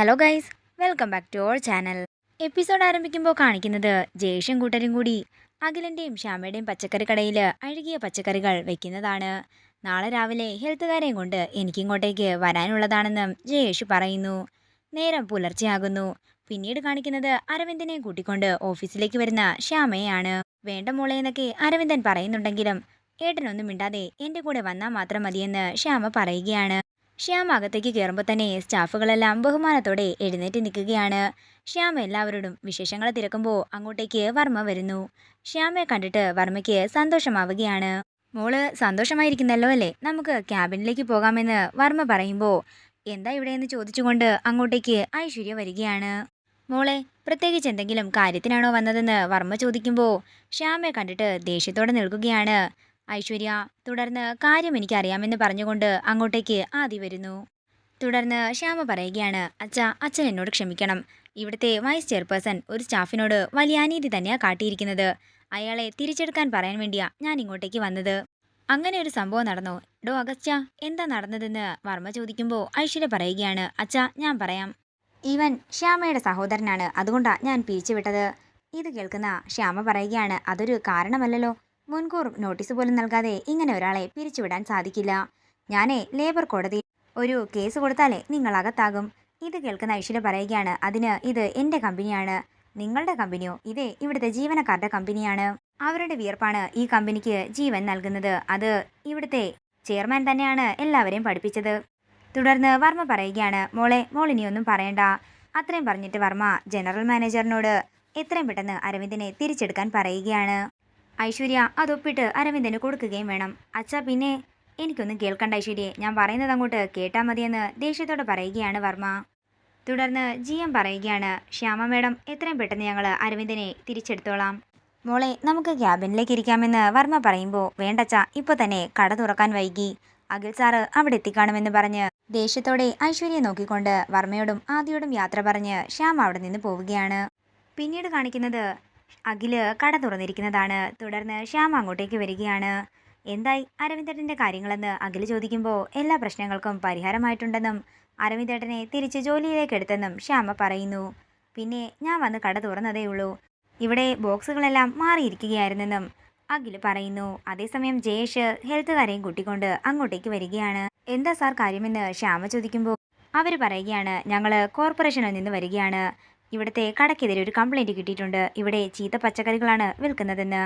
Hello guys welcome back to our channel episode ആരംഭിക്കുമ്പോൾ കാണിക്കുന്നത് ജയേഷും കൂട്ടരും കൂടി. അഖിലന്റെയും ശ്യാമയുടെയും പച്ചക്കറി കടയിൽ അഴുകിയ പച്ചക്കറികൾ വെക്കുന്നതാണ്. നാളെ രാവിലെ ഹെൽത്തുകാരെയും കൊണ്ട് എനിക്കിങ്ങോട്ടേക്ക് വരാനുള്ളതാണെന്ന് ജയേഷ് പറയുന്നു. നേരം പുലർച്ചെയാകുന്നു. പിന്നീട് കാണിക്കുന്നത് അരവിന്ദനെ കൂട്ടിക്കൊണ്ട് ഓഫീസിലേക്ക് വരുന്ന ശ്യാമയാണ് വേണ്ട മോളെ എന്നൊക്കെ അരവിന്ദൻ പറയുന്നുണ്ടെങ്കിലും ഏട്ടനൊന്നും മിണ്ടാതെ എന്റെ കൂടെ വന്നാൽ മാത്രം മതിയെന്ന് ശ്യാമ പറയുകയാണ്. ശ്യാം അകത്തേക്ക് കയറുമ്പോൾ തന്നെ സ്റ്റാഫുകളെല്ലാം ബഹുമാനത്തോടെ എഴുന്നേറ്റ് നിൽക്കുകയാണ്. ശ്യാം എല്ലാവരോടും വിശേഷങ്ങൾ തിരക്കുമ്പോൾ അങ്ങോട്ടേക്ക് വർമ്മ വരുന്നു. ശ്യാമയെ കണ്ടിട്ട് വർമ്മയ്ക്ക് സന്തോഷമാവുകയാണ്. മോൾ സന്തോഷമായിരിക്കുന്നല്ലോ അല്ലേ? നമുക്ക് ക്യാബിനിലേക്ക് പോകാമെന്ന് വർമ്മ പറയുമ്പോൾ എന്താ ഇവിടെയെന്ന് ചോദിച്ചുകൊണ്ട് അങ്ങോട്ടേക്ക് ഐശ്വര്യ വരികയാണ്. മോളെ പ്രത്യേകിച്ച് എന്തെങ്കിലും കാര്യത്തിനാണോ വന്നതെന്ന് വർമ്മ ചോദിക്കുമ്പോൾ ശ്യാമയെ കണ്ടിട്ട് ദേഷ്യത്തോടെ നിൽക്കുകയാണ്. ഐശ്വര്യ തുടർന്ന് കാര്യം എനിക്കറിയാമെന്ന് പറഞ്ഞുകൊണ്ട് അങ്ങോട്ടേക്ക് ആദി വരുന്നു. തുടർന്ന് ശ്യാമ പറയുകയാണ് അച്ഛ അച്ഛൻ എന്നോട് ക്ഷമിക്കണം. ഇവിടുത്തെ വൈസ് ചെയർപേഴ്സൺ ഒരു സ്റ്റാഫിനോട് വലിയ അനീതി തന്നെയാണ് കാട്ടിയിരിക്കുന്നത്. അയാളെ തിരിച്ചെടുക്കാൻ പറയാൻ വേണ്ടിയാ ഞാൻ ഇങ്ങോട്ടേക്ക് വന്നത്. അങ്ങനെ ഒരു സംഭവം നടന്നു. ഡോ അഗസ്റ്റ എന്താ നടന്നതെന്ന് വർമ്മ ചോദിക്കുമ്പോൾ ഐശ്വര്യ പറയുകയാണ് അച്ഛ ഞാൻ പറയാം. ഇവൻ ശ്യാമയുടെ സഹോദരനാണ്. അതുകൊണ്ടാണ് ഞാൻ പിരിച്ചുവിട്ടത്. ഇത് കേൾക്കുന്ന ശ്യാമ പറയുകയാണ് അതൊരു കാരണമല്ലല്ലോ. മുൻകൂർ നോട്ടീസ് പോലും നൽകാതെ ഇങ്ങനെ ഒരാളെ പിരിച്ചുവിടാൻ സാധിക്കില്ല. ഞാനേ ലേബർ കോടതിയിൽ ഒരു കേസ് കൊടുത്താലേ നിങ്ങൾ അകത്താകും. ഇത് കേൾക്കുന്ന ഐശ്വര്യ പറയുകയാണ് അതിന് ഇത് എന്റെ കമ്പനിയാണ്. നിങ്ങളുടെ കമ്പനിയോ? ഇതേ ഇവിടുത്തെ ജീവനക്കാരുടെ കമ്പനിയാണ്. അവരുടെ വിയർപ്പാണ് ഈ കമ്പനിക്ക് ജീവൻ നൽകുന്നത്. അത് ഇവിടുത്തെ ചെയർമാൻ തന്നെയാണ് എല്ലാവരെയും പഠിപ്പിച്ചത്. തുടർന്ന് വർമ്മ പറയുകയാണ് മോളെ മോളിനിയൊന്നും പറയണ്ട. അത്രയും പറഞ്ഞിട്ട് വർമ്മ ജനറൽ മാനേജറിനോട് എത്രയും പെട്ടെന്ന് അരവിന്ദിനെ തിരിച്ചെടുക്കാൻ പറയുകയാണ്. ഐശ്വര്യ അതൊപ്പിട്ട് അരവിന്ദന് കൊടുക്കുകയും വേണം. അച്ഛാ പിന്നെ എനിക്കൊന്നും കേൾക്കണ്ട ഐശ്വര്യയെ ഞാൻ പറയുന്നത് അങ്ങോട്ട് കേട്ടാൽ മതിയെന്ന് ദേഷ്യത്തോടെ പറയുകയാണ് വർമ്മ. തുടർന്ന് ജി എം പറയുകയാണ് ശ്യാമ മേഡം എത്രയും പെട്ടെന്ന് ഞങ്ങൾ അരവിന്ദനെ തിരിച്ചെടുത്തോളാം. മോളെ നമുക്ക് ക്യാബിനിലേക്ക് ഇരിക്കാമെന്ന് വർമ്മ പറയുമ്പോൾ വേണ്ടച്ച ഇപ്പോൾ തന്നെ കട തുറക്കാൻ വൈകി. അഖിൽ സാറ് അവിടെ എത്തിക്കാണുമെന്ന് പറഞ്ഞ് ദേഷ്യത്തോടെ ഐശ്വര്യയെ നോക്കിക്കൊണ്ട് വർമ്മയോടും ആദിയോടും യാത്ര പറഞ്ഞ് ശ്യാം അവിടെ നിന്ന് പോവുകയാണ്. പിന്നീട് കാണിക്കുന്നത് അഖിൽ കട തുറന്നിരിക്കുന്നതാണ്. തുടർന്ന് ശ്യാം അങ്ങോട്ടേക്ക് വരികയാണ്. എന്തായി അരവിന്ദേട്ടന്റെ കാര്യങ്ങളെന്ന് അഖിൽ ചോദിക്കുമ്പോൾ എല്ലാ പ്രശ്നങ്ങൾക്കും പരിഹാരമായിട്ടുണ്ടെന്നും അരവിന്ദേട്ടനെ തിരിച്ച് ജോലിയിലേക്ക് എടുത്തെന്നും ശ്യാമ പറയുന്നു. പിന്നെ ഞാൻ വന്ന് കട തുറന്നതേ ഉള്ളൂ. ഇവിടെ ബോക്സുകളെല്ലാം മാറിയിരിക്കുകയായിരുന്നെന്നും അഖിൽ പറയുന്നു. അതേസമയം ജയേഷ് ഹെൽത്തുകാരെയും കൂട്ടിക്കൊണ്ട് അങ്ങോട്ടേക്ക് വരികയാണ്. എന്താ സാർ കാര്യമെന്ന് ശ്യാമ ചോദിക്കുമ്പോൾ അവർ പറയുകയാണ്. ഞങ്ങൾ കോർപ്പറേഷനിൽ നിന്ന് വരികയാണ്. ഇവിടുത്തെ കടക്കെതിരെ ഒരു കംപ്ലൈന്റ് കിട്ടിയിട്ടുണ്ട്. ഇവിടെ ചീത്ത പച്ചക്കറികളാണ് വിൽക്കുന്നതെന്ന്.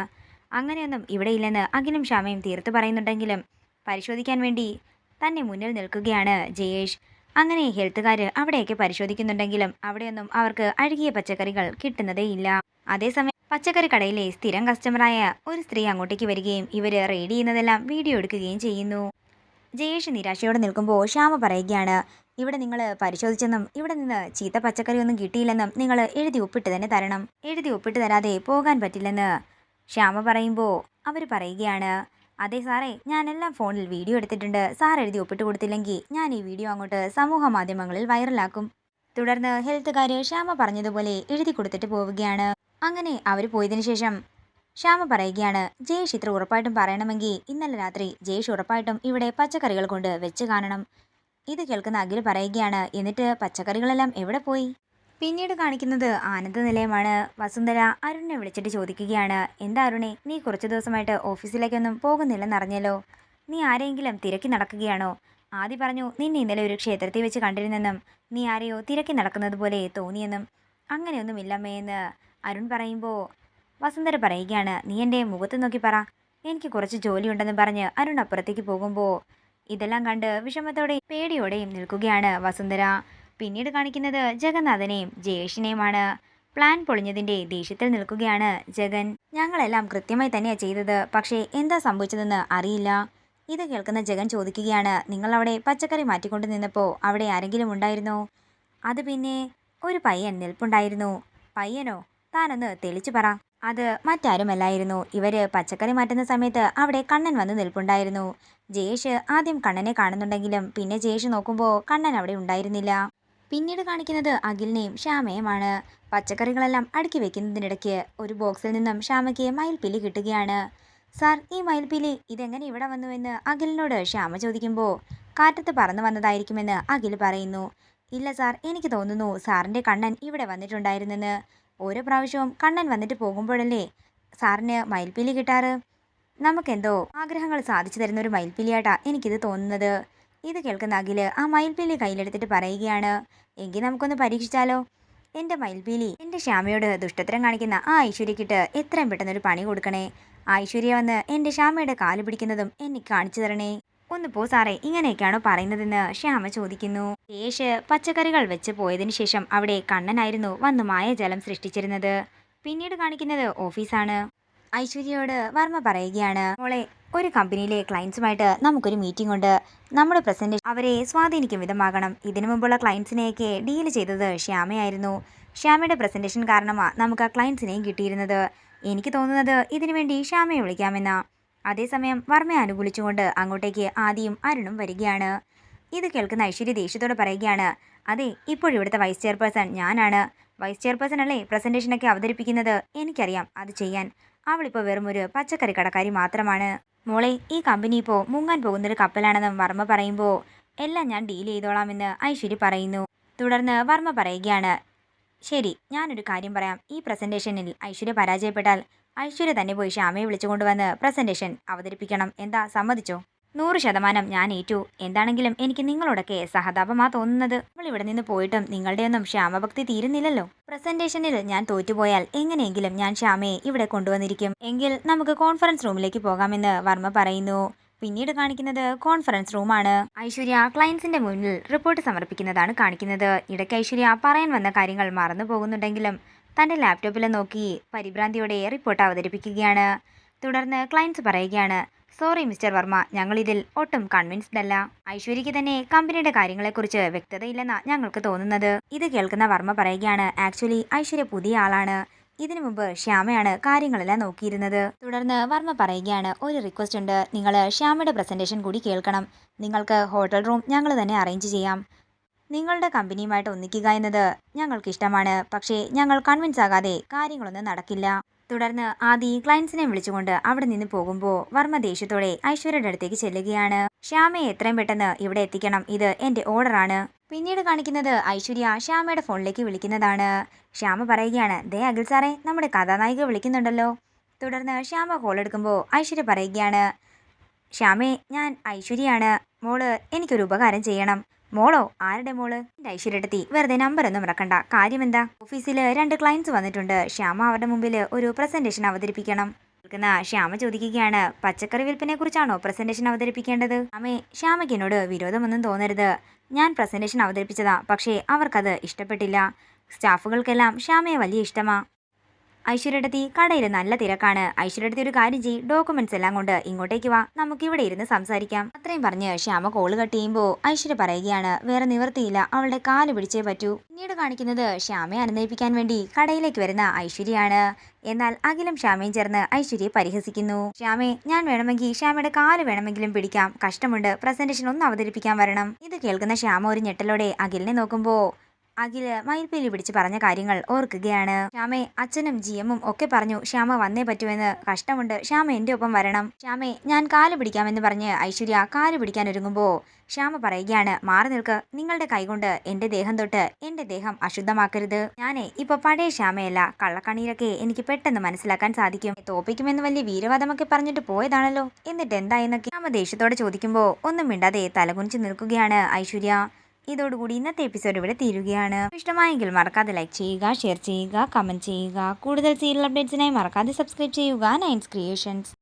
അങ്ങനെയൊന്നും ഇവിടെ ഇല്ലെന്ന് അഖിലും ഷാമയും തീർത്ത് പറയുന്നുണ്ടെങ്കിലും പരിശോധിക്കാൻ വേണ്ടി തന്നെ മുന്നിൽ നിൽക്കുകയാണ് ജയേഷ്. അങ്ങനെ ഹെൽത്തുകാർ അവിടെയൊക്കെ പരിശോധിക്കുന്നുണ്ടെങ്കിലും അവിടെയൊന്നും അവർക്ക് അഴുകിയ പച്ചക്കറികൾ കിട്ടുന്നതേയില്ല. അതേസമയം പച്ചക്കറി കടയിലെ സ്ഥിരം കസ്റ്റമറായ ഒരു സ്ത്രീ അങ്ങോട്ടേക്ക് വരികയും ഇവർ റെയ്ഡ് ചെയ്യുന്നതെല്ലാം വീഡിയോ എടുക്കുകയും ചെയ്യുന്നു. ജയേഷ് നിരാശയോടെ നിൽക്കുമ്പോൾ ശ്യാമ പറയുകയാണ് ഇവിടെ നിങ്ങൾ പരിശോധിച്ചെന്നും ഇവിടെ നിന്ന് ചീത്ത പച്ചക്കറിയൊന്നും കിട്ടിയില്ലെന്നും നിങ്ങൾ എഴുതി ഒപ്പിട്ട് തന്നെ തരണം. എഴുതി ഒപ്പിട്ട് തരാതെ പോകാൻ പറ്റില്ലെന്ന്. ശ്യാമ പറയുമ്പോൾ അവർ പറയുകയാണ് അതെ സാറേ ഞാനെല്ലാം ഫോണിൽ വീഡിയോ എടുത്തിട്ടുണ്ട്. സാർ എഴുതി ഒപ്പിട്ട് കൊടുത്തില്ലെങ്കിൽ ഞാൻ ഈ വീഡിയോ അങ്ങോട്ട് സമൂഹ മാധ്യമങ്ങളിൽ വൈറലാക്കും. തുടർന്ന് ഹെൽത്തുകാർ ശ്യാമ പറഞ്ഞതുപോലെ എഴുതി കൊടുത്തിട്ട് പോവുകയാണ്. അങ്ങനെ അവർ പോയതിനു ശേഷം ശ്യാമ പറയുകയാണ് ജയേഷ് ഇത്ര ഉറപ്പായിട്ടും പറയണമെങ്കിൽ ഇന്നലെ രാത്രി ജയേഷ് ഉറപ്പായിട്ടും ഇവിടെ പച്ചക്കറികൾ കൊണ്ട് വെച്ച് കാണണം. ഇത് കേൾക്കുന്ന അഖിൽ പറയുകയാണ് എന്നിട്ട് പച്ചക്കറികളെല്ലാം എവിടെ പോയി? പിന്നീട് കാണിക്കുന്നത് ആനന്ദ നിലയമാണ്. വസുന്ധര അരുണിനെ വിളിച്ചിട്ട് ചോദിക്കുകയാണ് എന്താ അരുണെ നീ കുറച്ച് ദിവസമായിട്ട് ഓഫീസിലേക്കൊന്നും പോകുന്നില്ലെന്നറിഞ്ഞല്ലോ നീ ആരെയെങ്കിലും തിരക്കി നടക്കുകയാണോ? ആദ്യ പറഞ്ഞു നിന്നെ ഇന്നലെ ഒരു ക്ഷേത്രത്തിൽ വെച്ച് കണ്ടിരുന്നെന്നും നീ ആരെയോ തിരക്കി നടക്കുന്നത് പോലെ തോന്നിയെന്നും അങ്ങനെയൊന്നുമില്ലമ്മയെന്ന് അരുൺ പറയുമ്പോൾ വസുന്ധര പറയുകയാണ് നീ എന്റെ മുഖത്ത് നോക്കി പറ. എനിക്ക് കുറച്ച് ജോലിയുണ്ടെന്ന് പറഞ്ഞ് അരുൺ അപ്പുറത്തേക്ക് പോകുമ്പോൾ ഇതെല്ലാം കണ്ട് വിഷമത്തോടെയും പേടിയോടെയും നിൽക്കുകയാണ് വസുന്ധര. പിന്നീട് കാണിക്കുന്നത് ജഗന്നാഥനെയും ജയേഷിനെയുമാണ്. പ്ലാൻ പൊളിഞ്ഞതിന്റെ ദേഷ്യത്തിൽ നിൽക്കുകയാണ് ജഗൻ. ഞങ്ങളെല്ലാം കൃത്യമായി തന്നെയാണ് ചെയ്തത്. പക്ഷേ എന്താ സംഭവിച്ചതെന്ന് അറിയില്ല ഇത് കേൾക്കുന്ന ജഗൻ ചോദിക്കുകയാണ് നിങ്ങൾ അവിടെ പച്ചക്കറി മാറ്റിക്കൊണ്ട് നിന്നപ്പോൾ അവിടെ ആരെങ്കിലും ഉണ്ടായിരുന്നോ അത് പിന്നെ ഒരു പയ്യൻ നിൽപ്പുണ്ടായിരുന്നു. പയ്യനോ? താനൊന്ന് തെളിച്ചു പറ. അത് മറ്റാരുമല്ലായിരുന്നു. ഇവർ പച്ചക്കറി മാറ്റുന്ന സമയത്ത് അവിടെ കണ്ണൻ വന്ന് നിൽപ്പുണ്ടായിരുന്നു. ജയേഷ് ആദ്യം കണ്ണനെ കാണുന്നുണ്ടെങ്കിലും പിന്നെ ജയേഷ് നോക്കുമ്പോൾ കണ്ണൻ അവിടെ ഉണ്ടായിരുന്നില്ല. പിന്നീട് കാണിക്കുന്നത് അഖിലിനെയും ശ്യാമയുമാണ്. പച്ചക്കറികളെല്ലാം അടുക്കി വെക്കുന്നതിനിടയ്ക്ക് ഒരു ബോക്സിൽ നിന്നും ശ്യാമയ്ക്ക് മയിൽപ്പിലി കിട്ടുകയാണ്. സാർ ഈ മയിൽപ്പിലി ഇതെങ്ങനെ ഇവിടെ വന്നുവെന്ന് അഖിലിനോട് ശ്യാമ ചോദിക്കുമ്പോൾ കാറ്റത്ത് പറന്നു വന്നതായിരിക്കുമെന്ന് അഖിൽ പറയുന്നു. ഇല്ല സാർ എനിക്ക് തോന്നുന്നു സാറിന്റെ കണ്ണൻ ഇവിടെ വന്നിട്ടുണ്ടായിരുന്നെന്ന്. ഓരോ പ്രാവശ്യവും കണ്ണൻ വന്നിട്ട് പോകുമ്പോഴല്ലേ സാറിന് മയിൽപ്പീലി കിട്ടാറ്? നമുക്കെന്തോ ആഗ്രഹങ്ങൾ സാധിച്ചു തരുന്ന ഒരു മയിൽപ്പീലിയായിട്ടാ എനിക്കിത് തോന്നുന്നത്. ഇത് കേൾക്കുന്ന അഖിൽ ആ മയിൽപ്പീലി കയ്യിലെടുത്തിട്ട് പറയുകയാണ്. എങ്കിൽ നമുക്കൊന്ന് പരീക്ഷിച്ചാലോ? എന്റെ മയിൽപ്പീലി എന്റെ ശ്യാമയോട് ദുഷ്ടത്തരം കാണിക്കുന്ന ആ ഐശ്വര്യക്കിട്ട് എത്രയും പെട്ടെന്നൊരു പണി കൊടുക്കണേ. ഐശ്വര്യ വന്ന് എന്റെ ശ്യാമയുടെ കാൽ പിടിക്കുന്നതും എനിക്ക് കാണിച്ചു തരണേ. ഒന്ന് പോ സാറേ ഇങ്ങനെയൊക്കെയാണോ പറയുന്നതെന്ന് ശ്യാമ ചോദിക്കുന്നു. യേശ് പച്ചക്കറികൾ വെച്ച് പോയതിനു ശേഷം അവിടെ കണ്ണനായിരുന്നു വന്ന് മായജലം സൃഷ്ടിച്ചിരുന്നത്. പിന്നീട് കാണിക്കുന്നത് ഓഫീസാണ്. ഐശ്വര്യയോട് വർമ്മ പറയുകയാണ് മോളെ ഒരു കമ്പനിയിലെ ക്ലയൻസുമായിട്ട് നമുക്കൊരു മീറ്റിംഗ് ഉണ്ട്. നമ്മുടെ പ്രസന്റേഷൻ അവരെ സ്വാധീനിക്കും വിധമാകണം. ഇതിനു മുമ്പുള്ള ക്ലയൻസിനെയൊക്കെ ഡീൽ ചെയ്തത് ശ്യാമയായിരുന്നു. ശ്യാമയുടെ പ്രസന്റേഷൻ കാരണമാണ് നമുക്ക് ആ ക്ലയൻസിനെയും കിട്ടിയിരുന്നത്. എനിക്ക് തോന്നുന്നത് ഇതിനു വേണ്ടി ശ്യാമയെ വിളിക്കാമെന്നാണ് അതേസമയം വർമ്മയെ അനുകൂലിച്ചുകൊണ്ട് അങ്ങോട്ടേക്ക് ആദിയും അരുണും വരികയാണ്. ഇത് കേൾക്കുന്ന ഐശ്വര്യ ദേഷ്യത്തോടെ പറയുകയാണ് അതെ ഇപ്പോഴിവിടുത്തെ വൈസ് ചെയർപേഴ്സൺ ഞാനാണ്. വൈസ് ചെയർപേഴ്സൺ അല്ലേ പ്രസന്റേഷനൊക്കെ അവതരിപ്പിക്കുന്നത്? എനിക്കറിയാം അത് ചെയ്യാൻ. അവളിപ്പോൾ വെറും ഒരു പച്ചക്കറി കടക്കാരി മാത്രമാണ്. മോളെ ഈ കമ്പനി ഇപ്പോൾ മുങ്ങാൻ പോകുന്നൊരു കപ്പലാണെന്നും വർമ്മ പറയുമ്പോൾ എല്ലാം ഞാൻ ഡീൽ ചെയ്തോളാമെന്ന് ഐശ്വര്യ പറയുന്നു. തുടർന്ന് വർമ്മ പറയുകയാണ് ശരി ഞാനൊരു കാര്യം പറയാം. ഈ പ്രസന്റേഷനിൽ ഐശ്വര്യ പരാജയപ്പെട്ടാൽ ഐശ്വര്യ തന്നെ പോയി ശ്യാമയെ വിളിച്ചുകൊണ്ടുവന്ന് പ്രസന്റേഷൻ അവതരിപ്പിക്കണം. എന്താ സമ്മതിച്ചോ? നൂറ് ശതമാനം ഞാൻ ഏറ്റു. എന്താണെങ്കിലും എനിക്ക് നിങ്ങളോടൊക്കെ സഹതാപമാ തോന്നുന്നത്. നമ്മൾ ഇവിടെ നിന്ന് പോയിട്ടും നിങ്ങളുടെയൊന്നും ശ്യാമഭക്തി തീരുന്നില്ലല്ലോ. പ്രസന്റേഷനിൽ ഞാൻ തോറ്റുപോയാൽ എങ്ങനെയെങ്കിലും ഞാൻ ശ്യാമയെ ഇവിടെ കൊണ്ടുവന്നിരിക്കും. എങ്കിൽ നമുക്ക് കോൺഫറൻസ് റൂമിലേക്ക് പോകാമെന്ന് വർമ്മ പറയുന്നു. പിന്നീട് കാണിക്കുന്നത് കോൺഫറൻസ് റൂമാണ്. ഐശ്വര്യ ക്ലയൻസിന്റെ മുന്നിൽ റിപ്പോർട്ട് സമർപ്പിക്കുന്നതാണ് കാണിക്കുന്നത്. ഇടയ്ക്ക് ഐശ്വര്യ പറയാൻ വന്ന കാര്യങ്ങൾ മറന്നു പോകുന്നുണ്ടെങ്കിലും തന്റെ ലാപ്ടോപ്പിൽ നോക്കി പരിഭ്രാന്തിയോടെ റിപ്പോർട്ട് അവതരിപ്പിക്കുകയാണ്. തുടർന്ന് ക്ലയൻസ് പറയുകയാണ് സോറി മിസ്റ്റർ വർമ്മ ഞങ്ങളിതിൽ ഒട്ടും കൺവിൻസ്ഡ് അല്ല. ഐശ്വര്യയ്ക്ക് തന്നെ കമ്പനിയുടെ കാര്യങ്ങളെക്കുറിച്ച് വ്യക്തതയില്ലെന്നാ ഞങ്ങൾക്ക് തോന്നുന്നത്. ഇത് കേൾക്കുന്ന വർമ്മ പറയുകയാണ് ആക്ച്വലി ഐശ്വര്യ പുതിയ ആളാണ്. ഇതിനു മുമ്പ് ശ്യാമയാണ് കാര്യങ്ങളെല്ലാം നോക്കിയിരുന്നത്. തുടർന്ന് വർമ്മ പറയുകയാണ് ഒരു റിക്വസ്റ്റ് ഉണ്ട്. നിങ്ങൾ ശ്യാമയുടെ പ്രസന്റേഷൻ കൂടി കേൾക്കണം. നിങ്ങൾക്ക് ഹോട്ടൽ റൂം ഞങ്ങൾ തന്നെ അറേഞ്ച് ചെയ്യാം. നിങ്ങളുടെ കമ്പനിയുമായിട്ട് ഒന്നിക്കുക എന്നത് ഞങ്ങൾക്ക് ഇഷ്ടമാണ് പക്ഷേ ഞങ്ങൾ കൺവിൻസ് ആകാതെ കാര്യങ്ങളൊന്നും നടക്കില്ല. തുടർന്ന് ആദി ക്ലയൻസിനെ വിളിച്ചുകൊണ്ട് അവിടെ നിന്ന് പോകുമ്പോൾ വർമ്മ ദേഷ്യത്തോടെ ഐശ്വര്യയുടെ അടുത്തേക്ക് ചെല്ലുകയാണ്. ശ്യാമയെ എത്രയും പെട്ടെന്ന് ഇവിടെ എത്തിക്കണം. ഇത് എന്റെ ഓർഡറാണ് പിന്നീട് കാണിക്കുന്നത് ഐശ്വര്യ ശ്യാമയുടെ ഫോണിലേക്ക് വിളിക്കുന്നതാണ്. ശ്യാമ പറയുകയാണ് ദേ അഖിൽ സാറേ നമ്മുടെ കഥാനായിക വിളിക്കുന്നുണ്ടല്ലോ. തുടർന്ന് ശ്യാമ കോൾ എടുക്കുമ്പോൾ ഐശ്വര്യ പറയുകയാണ് ശ്യാമേ ഞാൻ ഐശ്വര്യയാണ് മോൾ എനിക്കൊരു ഉപകാരം ചെയ്യണം. മോളോ? ആരുടെ മോൾ? ഐശ്വര്യടത്തി വെറുതെ നമ്പർ ഒന്നും മറക്കണ്ട. കാര്യമെന്താ? ഓഫീസിൽ രണ്ട് ക്ലയൻസ് വന്നിട്ടുണ്ട്. ശ്യാമ അവരുടെ മുമ്പിൽ ഒരു പ്രസന്റേഷൻ അവതരിപ്പിക്കണം. കേൾക്കുന്ന ശ്യാമ ചോദിക്കുകയാണ് പച്ചക്കറി വിൽപ്പനയെ കുറിച്ചാണോ പ്രസന്റേഷൻ അവതരിപ്പിക്കേണ്ടത്? അമ്മേ ശ്യാമയ്ക്ക് എന്നോട് വിരോധമൊന്നും തോന്നരുത്. ഞാൻ പ്രസന്റേഷൻ അവതരിപ്പിച്ചതാ പക്ഷേ അവർക്കത് ഇഷ്ടപ്പെട്ടില്ല. സ്റ്റാഫുകൾക്കെല്ലാം ശ്യാമയെ വലിയ ഇഷ്ടമാ. ഐശ്വര്യടത്തി കടയിൽ നല്ല തിരക്കാണ്. ഐശ്വര്യടത്തി ഒരു കാര്യം ചെയ് ഡോക്യുമെന്റ്സ് എല്ലാം കൊണ്ട്. ഇങ്ങോട്ടേക്ക് വാ നമുക്ക് ഇവിടെ ഇരുന്ന് സംസാരിക്കാം. അത്രയും പറഞ്ഞ് ശ്യാമ കോൾ കട്ട് ചെയ്യുമ്പോൾ ഐശ്വര്യ പറയുകയാണ് വേറെ നിവർത്തിയില്ല അവളുടെ കാൽ പിടിച്ചേ പറ്റൂ. പിന്നീട് കാണിക്കുന്നത് ശ്യാമയെ അനുനയിപ്പിക്കാൻ വേണ്ടി കടയിലേക്ക് വരുന്ന ഐശ്വര്യയാണ് എന്നാൽ അഖിലും ശ്യാമയും ചേർന്ന് ഐശ്വര്യയെ പരിഹസിക്കുന്നു. ശ്യാമേ ഞാൻ വേണമെങ്കിൽ ശ്യാമയുടെ കാൽ വേണമെങ്കിലും പിടിക്കാം. കഷ്ടമുണ്ട് പ്രസന്റേഷൻ ഒന്ന് അവതരിപ്പിക്കാൻ വരണം. ഇത് കേൾക്കുന്ന ശ്യാമ ഒരു ഞെട്ടലോടെ അഖിലിനെ നോക്കുമ്പോൾ അഖിൽ മയിൽപ്പീലി പിടിച്ച് പറഞ്ഞ കാര്യങ്ങൾ ഓർക്കുകയാണ്. ശ്യാമെ അച്ഛനും ജിയമ്മും ഒക്കെ പറഞ്ഞു ശ്യാമ വന്നേ പറ്റുമെന്ന് കഷ്ടമുണ്ട്. ശ്യാമ എന്റെ ഒപ്പം വരണം. ശ്യാമെ ഞാൻ കാൽ പിടിക്കാമെന്ന് പറഞ്ഞ് ഐശ്വര്യ കാൽ പിടിക്കാൻ ഒരുങ്ങുമ്പോൾ ശ്യാമ പറയുകയാണ് മാറി നിൽക്ക്. നിങ്ങളുടെ കൈകൊണ്ട് എന്റെ ദേഹം തൊട്ട് എന്റെ ദേഹം അശുദ്ധമാക്കരുത്. ഞാനേ ഇപ്പൊ പഴയ ശ്യാമയല്ല. കള്ളക്കണ്ണീരൊക്കെ എനിക്ക് പെട്ടെന്ന് മനസ്സിലാക്കാൻ സാധിക്കും. തോപ്പിക്കുമെന്ന് വലിയ വീരവാദമൊക്കെ പറഞ്ഞിട്ട് പോയതാണല്ലോ. എന്നിട്ട് എന്തായെന്നൊക്കെ ശ്യാമ ദേഷ്യത്തോടെ ചോദിക്കുമ്പോൾ ഒന്നും മിണ്ടാതെ തലകുനിച്ച് നിൽക്കുകയാണ് ഐശ്വര്യ. ഇതോടുകൂടി ഇന്നത്തെ എപ്പിസോഡ് ഇവിടെ തീരുകയാണ്. ഇഷ്ടമായെങ്കിൽ മറക്കാതെ ലൈക്ക് ചെയ്യുക ഷെയർ ചെയ്യുക കമന്റ് ചെയ്യുക. കൂടുതൽ സീരിയൽ അപ്ഡേറ്റ്സിനായി മറക്കാതെ സബ്സ്ക്രൈബ് ചെയ്യുക. നയൻസ് ക്രിയേഷൻസ്